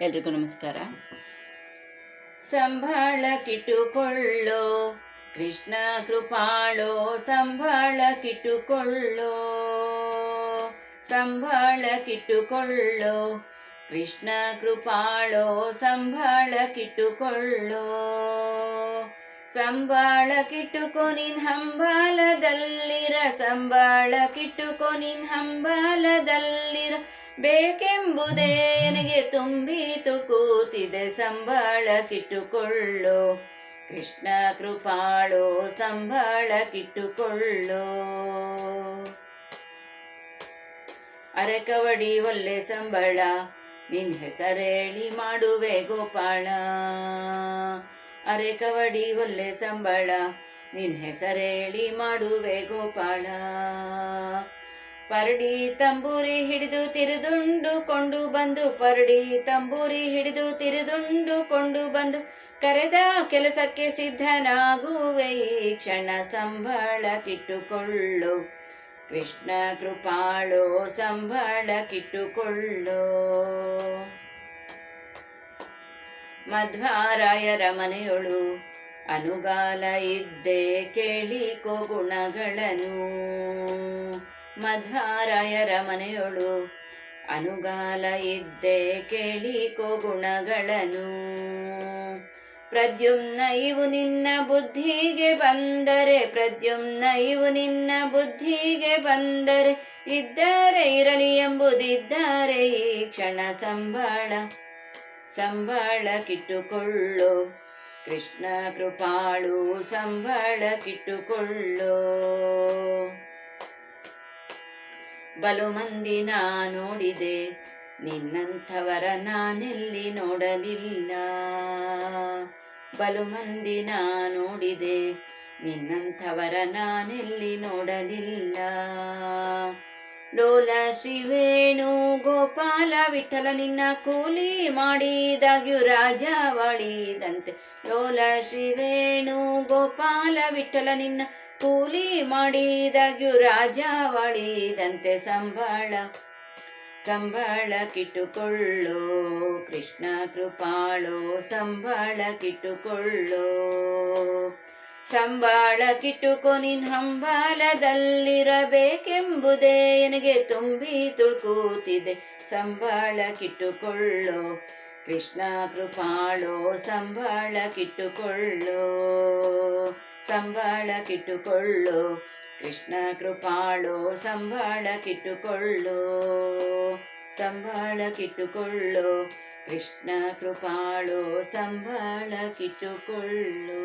ಎಲ್ರಿಗೂ ನಮಸ್ಕಾರ. ಸಂಬಾಳ ಕಿಟ್ಟುಕೊಳ್ಳೋ, ಕೃಷ್ಣ ಕೃಪಾಳೋ ಸಂಬಾಳ ಕಿಟ್ಟುಕೊಳ್ಳೋ ಸಂಬಾಳ ಕಿಟ್ಟುಕೊಳ್ಳೋ, ಕೃಷ್ಣ ಕೃಪಾಳೋ ಸಂಬಾಳ ಕಿಟ್ಟುಕೊಳ್ಳೋ ಸಂಬಾಳ ಕಿಟ್ಟುಕೊ ನಿನ್ ಹಂಬಾಲದಲ್ಲಿರ ಸಂಬಾಳ ಕಿಟ್ಟುಕೊ ನಿನ್ ಹಂಬಾಲದಲ್ಲಿರ. ಬೇಕೆಂಬುದೇ ನನಗೆ ತುಂಬಿ ಸಂಬಳ ಕಿಟ್ಟುಕೊಳ್ಳೋ. ಕೃಷ್ಣ ಕೃಪಾಳೋ, ಸಂಬಳ ಕಿಟ್ಟುಕೊಳ್ಳೋ. ಅರೆಕವಡಿ ಒಲ್ಲೆ ಸಂಬಳ, ನಿನ್ ಹೆಸರೇಳಿ ಮಾಡುವೆ ಗೋಪಾಳ. ಅರೆಕವಡಿ ಒಲ್ಲೆ ಸಂಬಳ, ನಿನ್ ಹೆಸರೇಳಿ ಮಾಡುವೆ ಗೋಪಾಳ. ಪರಡಿ ತಂಬೂರಿ ಹಿಡಿದು ತಿರುದುಂಡು ಕೊಂಡು ಬಂದು, ಪರಡಿ ತಂಬೂರಿ ಹಿಡಿದು ತಿರುದುಂಡು ಕೊಂಡು ಬಂದು, ಕರೆದ ಕೆಲಸಕ್ಕೆ ಸಿದ್ಧನಾಗುವೆ ಈ ಕ್ಷಣ ಸಂಬಳ ಕಿಟ್ಟುಕೊಳ್ಳು. ಕೃಷ್ಣ ಕೃಪಾಳೋ, ಸಂಬಳ ಕಿಟ್ಟುಕೊಳ್ಳೋ. ಮಧ್ವಾರಾಯರ ಮನೆಯೊಳು ಅನುಗಾಲ ಇದ್ದೆ ಕೇಳಿಕೋ ಗುಣಗಳನ್ನು. ಮಧ್ವಾರಾಯರ ಮನೆಯೊಳು. ಅನುಗಾಲ ಇದ್ದೆ ಕೇಳಿಕೋ ಗುಣಗಳನ್ನು. ಪ್ರದ್ಯುಮ್ನ ಇವು ನಿನ್ನ ಬುದ್ಧಿಗೆ ಬಂದರೆ, ಪ್ರದ್ಯುಮ್ನ ಇವು ನಿನ್ನ ಬುದ್ಧಿಗೆ ಬಂದರೆ, ಇದ್ದರೆ ಇರಲಿ ಎಂಬುದಿದ್ದಾರೆ ಈ ಕ್ಷಣ ಸಂಬಳ. ಸಂಬಳ ಕಿಟ್ಟುಕೊಳ್ಳೋ. ಕೃಷ್ಣ ಕೃಪಾಳು, ಸಂಬಳ ಕಿಟ್ಟುಕೊಳ್ಳೋ. ಬಲು ಮಂದಿ ನಾ ನೋಡಿದೆ. ನಿನ್ನಂಥವರ ನಾನೆಲ್ಲಿ ನೋಡಲಿಲ್ಲ. ಬಲು ಮಂದಿ ನಾ ನೋಡಿದೆ. ನಿನ್ನಂಥವರ ನಾನೆಲ್ಲಿ ನೋಡಲಿಲ್ಲ. ಲೋಲ ಶಿವೇಣು ಗೋಪಾಲ ವಿಠಲ ನಿನ್ನ ಕೂಲಿ ಮಾಡಿದಾಗ್ಯೂ ರಾಜ ರಾಜವಾಳಿದಂತೆ ಲೋಲ ಶಿವೇಣು ಗೋಪಾಲ ವಿಠಲ ನಿನ್ನ ಕೂಲಿ ಮಾಡಿದಾಗ್ಯೂ ರಾಜವಾಳಿದಂತೆ ಸಂಬಳ ಸಂಬಳ ಕಿಟ್ಟುಕೊಳ್ಳೋ ಕೃಷ್ಣ ಕೃಪಾಳೋ, ಸಂಬಳ ಕಿಟ್ಟುಕೊಳ್ಳೋ, ಸಂಬಳ ಕಿಟ್ಟುಕೊ ನಿನ್ ಹಂಬಾಲದಲ್ಲಿರಬೇಕೆಂಬುದೇ ನನಗೆ ತುಂಬಿ ತುಳ್ಕೂತಿದೆ. ಸಂಬಳ ಕಿಟ್ಟುಕೊಳ್ಳೋ ಕೃಷ್ಣ ಕೃಪಾಳೋ ಸಂಬಳ ಕಿಟ್ಟುಕೊಳ್ಳೋ ಸಂಬಳ ಕಿಟ್ಟುಕೊಳ್ಳೋ ಕೃಷ್ಣ ಕೃಪಾಳೋ ಸಂಬಾಳ ಕಿಟ್ಟುಕೊಳ್ಳೋ ಕೃಷ್ಣ ಕೃಪಾಳೋ ಸಂಬಳ ಕಿಟ್ಟುಕೊಳ್ಳೋ